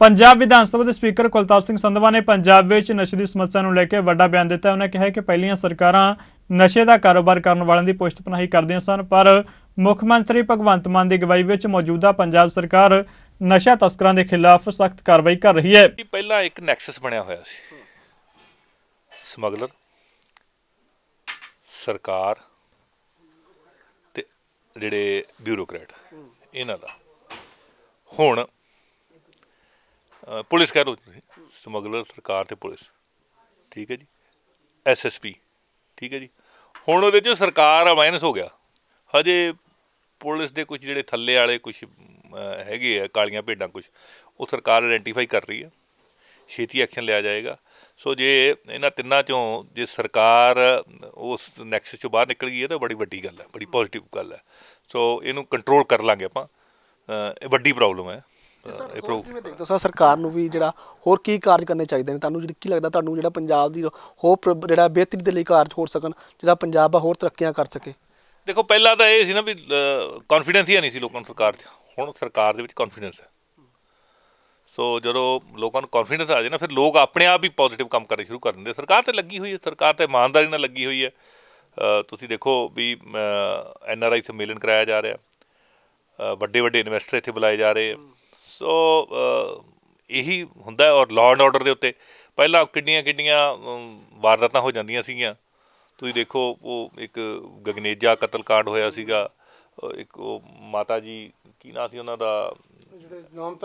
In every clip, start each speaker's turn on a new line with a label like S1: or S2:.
S1: ਪੰਜਾਬ ਵਿਧਾਨ ਸਭਾ ਦੇ ਸਪੀਕਰ ਕੁਲਤਾਰ ਸਿੰਘ ਸੰਧਵਾ ਨੇ ਪੰਜਾਬ ਵਿੱਚ ਨਸ਼ੇ ਦੀ ਸਮੱਸਿਆ ਨੂੰ ਲੈ ਕੇ ਵੱਡਾ ਬਿਆਨ ਦਿੱਤਾ ਉਹਨਾਂ ਕਿਹਾ ਕਿ ਪਹਿਲੀਆਂ ਸਰਕਾਰਾਂ ਨਸ਼ੇ ਦਾ ਕਾਰੋਬਾਰ ਕਰਨ ਵਾਲਿਆਂ ਦੀ ਪੁਸ਼ਤ ਪਨਾਹੀ ਕਰਦੀਆਂ ਸਨ, ਪਰ ਮੁੱਖ ਮੰਤਰੀ ਭਗਵੰਤ ਮਾਨ ਦੀ ਅਗਵਾਈ ਵਿੱਚ ਮੌਜੂਦਾ ਪੰਜਾਬ ਸਰਕਾਰ ਨਸ਼ਾ ਤਸਕਰਾਂ ਦੇ ਖਿਲਾਫ ਸਖਤ ਕਾਰਵਾਈ ਕਰ ਰਹੀ ਹੈ।
S2: ਪਹਿਲਾਂ ਇੱਕ ਨੈਕਸਸ ਬਣਿਆ ਹੋਇਆ ਸੀ। ਸਮਗਲਰ, ਸਰਕਾਰ ਤੇ ਜਿਹੜੇ ਬਿਊਰੋਕਰੇਟ, ਇਹਨਾਂ ਦਾ। ਹੁਣ ਅ, ਪੁਲਿਸ ਕਹਿ ਲਓ ਤੁਸੀਂ ਸਮਗਲਰ ਸਰਕਾਰ ਤੇ ਪੁਲਿਸ। ਠੀਕ ਹੈ ਜੀ। ਐਸਐਸਪੀ ਠੀਕ ਹੈ ਜੀ। ਹੁਣ ਉਹਦੇ ਚ ਸਰਕਾਰ ਮਾਈਨਸ ਹੋ ਗਿਆ। ਹਜੇ ਪੁਲਿਸ ਦੇ ਕੁਝ ਜਿਹੜੇ ਥੱਲੇ ਵਾਲੇ ਕੁਝ ਹੈਗੇ ਆ ਕਾਲੀਆਂ ਭੇਡਾਂ ਕੁਝ ਉਹ ਸਰਕਾਰ ਆਇਡੈਂਟੀਫਾਈ ਕਰ ਰਹੀ ਹੈ। ਛੇਤੀ ਐਕਸ਼ਨ ਲਿਆ ਜਾਏਗਾ। ਸੋ ਜੇ ਇਹਨਾਂ ਤਿੰਨਾਂ ਚੋਂ ਜੇ ਸਰਕਾਰ ਉਸ ਨੈਕਸਸ ਚੋਂ ਬਾਹਰ ਨਿਕਲ ਗਈ ਹੈ ਤਾਂ ਬੜੀ ਵੱਡੀ ਗੱਲ ਹੈ ਬੜੀ ਪੋਜ਼ਿਟਿਵ ਗੱਲ ਹੈ। ਸੋ ਇਹਨੂੰ ਕੰਟਰੋਲ ਕਰ ਲਾਂਗੇ ਆਪਾਂ। ਅ, ਇਹ ਵੱਡੀ ਪ੍ਰੋਬਲਮ ਹੈ। ਅ, ਇਹ ਪ੍ਰੋ-
S3: ਕਿਵੇਂ ਦੇਖਦੇ ਹੋ? ਸਰ ਸਰਕਾਰ ਨੂੰ ਵੀ ਜਿਹੜਾ ਹੋਰ ਕੀ ਕਾਰਜ ਕਰਨੇ ਚਾਹੀਦੇ ਨੇ? ਤੁਹਾਨੂੰ ਜਿਹੜੀ ਕੀ ਲੱਗਦਾ ਤੁਹਾਨੂੰ ਜਿਹੜਾ ਪੰਜਾਬ ਦੀ ਹੋਰ ਪ੍ਰ- ਜਿਹੜਾ ਬਿਹਤਰੀ ਦੇ ਲਈ ਕਾਰਜ ਹੋ ਸਕਣ ਜਿਹੜਾ ਪੰਜਾਬ ਆ ਹੋਰ ਤਰੱਕੀਆਂ ਕਰ ਸਕੇ?
S2: ਦੇਖੋ ਪਹਿਲਾਂ ਤਾਂ ਇਹ ਸੀ ਨਾ ਵੀ ਕੌਨਫੀਡੈਂਸ ਹੀ ਨਹੀਂ ਸੀ ਲੋਕਾਂ ਨੂੰ ਸਰਕਾਰ 'ਚ। ਹੁਣ ਸਰਕਾਰ ਦੇ ਵਿੱਚ ਕੌਨਫੀਡੈਂਸ ਹੈ। ਸੋ ਜਦੋਂ ਲੋਕਾਂ ਨੂੰ ਕੌਨਫੀਡੈਂਸ ਆ ਜਾਏ ਨਾ ਫਿਰ ਲੋਕ ਆਪਣੇ ਆਪ ਹੀ ਪੋਜ਼ਿਟਿਵ ਕੰਮ ਕਰਨੇ ਸ਼ੁਰੂ ਕਰ ਦਿੰਦੇ ਸਰਕਾਰ ਤੇ ਲੱਗੀ ਹੋਈ ਹੈ ਸਰਕਾਰ ਤੇ ਇਮਾਨਦਾਰੀ ਨਾਲ ਲੱਗੀ ਹੋਈ ਹੈ। ਤੁਸੀਂ ਦੇਖੋ ਵੀ ਐਨ ਆਰ ਆਈ ਸੰਮੇਲਨ ਕਰਾਇਆ ਜਾ ਰਿਹਾ। ਵੱਡੇ ਵੱਡੇ ਇਨਵੈਸਟਰ ਇੱਥੇ ਬੁਲਾਏ ਜਾ ਰਹੇ ਸੋ ਇਹੀ ਹੁੰਦਾ ਹੈ ਔਰ ਲਾਅ ਐਂਡ ਆਰਡਰ ਦੇ ਉੱਤੇ। ਪਹਿਲਾਂ ਕਿੰਨੀਆਂ ਕਿੰਨੀਆਂ ਵਾਰਦਾਤਾਂ ਹੋ ਜਾਂਦੀਆਂ ਸੀਗੀਆਂ। ਤੁਸੀਂ ਦੇਖੋ ਉਹ ਇੱਕ ਗਗਨੇਜਾ ਕਤਲकांड ਹੋਇਆ ਸੀਗਾ। ਇੱਕ ਉਹ ਮਾਤਾ ਜੀ ਕੀ ਨਾਂ ਸੀ ਉਹਨਾਂ ਦਾ?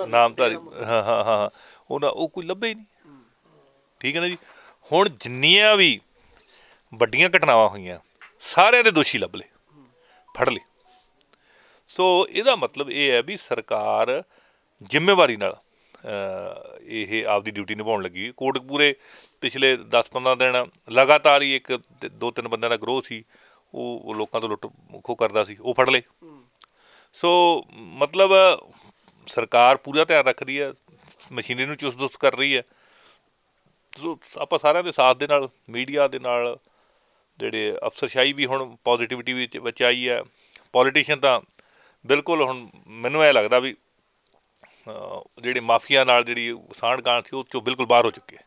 S2: ਨਾਮਧਾਰੀ। ਹਾਂ ਹਾਂ ਹਾਂ। ਉਹਨਾਂ ਉਹ ਕੋਈ ਲੱਭੇ ਹੀ ਨਹੀਂ। ਠੀਕ ਹੈ ਨਾ ਜੀ? ਹੁਣ ਜਿੰਨੀਆਂ ਵੀ ਵੱਡੀਆਂ ਘਟਨਾਵਾਂ ਹੋਈਆਂ ਸਾਰਿਆਂ ਦੇ ਦੋਸ਼ੀ ਲੱਭ ਲਏ। ਫੜ ਲਏ। ਸੋ ਇਹਦਾ ਮਤਲਬ ਇਹ ਹੈ ਵੀ ਸਰਕਾਰ ਜ਼ਿੰਮੇਵਾਰੀ ਨਾਲ ਇਹ ਆਪਦੀ ਡਿਊਟੀ ਨਿਭਾਉਣ ਲੱਗੀ। ਕੋਟਕਪੂਰੇ ਪਿਛਲੇ 10-15 ਦਿਨ ਲਗਾਤਾਰ ਹੀ ਇੱਕ ਦੋ ਤਿੰਨ ਬੰਦਿਆਂ ਦਾ ਗਰੋਹ ਸੀ। ਉਹ ਲੋਕਾਂ ਤੋਂ ਲੁੱਟ ਖੋਹ ਕਰਦਾ ਸੀ, ਉਹ ਫੜ ਲਏ। ਸੋ ਮਤਲਬ ਸਰਕਾਰ ਪੂਰਾ ਧਿਆਨ ਰੱਖ ਰਹੀ ਹੈ, ਮਸ਼ੀਨਰੀ ਨੂੰ ਚੁਸਤ ਦੁਸਤ ਕਰ ਰਹੀ ਹੈ। ਸੋ ਆਪਾਂ ਸਾਰਿਆਂ ਦੇ ਸਾਥ ਦੇ ਨਾਲ, ਮੀਡੀਆ ਦੇ ਨਾਲ, ਜਿਹੜੇ ਅਫਸਰਸ਼ਾਹੀ ਵੀ ਹੁਣ ਪੋਜ਼ਿਟਿਵਿਟੀ ਵਿੱਚ ਵਿੱਚ ਆਈ ਹੈ। ਪੋਲੀਟੀਸ਼ੀਅਨ ਤਾਂ ਬਿਲਕੁਲ ਹੁਣ ਮੈਨੂੰ ਇਹ ਲੱਗਦਾ ਵੀ ਜਿਹੜੇ ਮਾਫੀਆ ਨਾਲ ਜਿਹੜੀ ਸਾਂਢ ਕਾਂਡ ਸੀ ਉਹ ਚੋਂ ਬਿਲਕੁਲ ਬਾਹਰ ਹੋ ਚੁੱਕੇ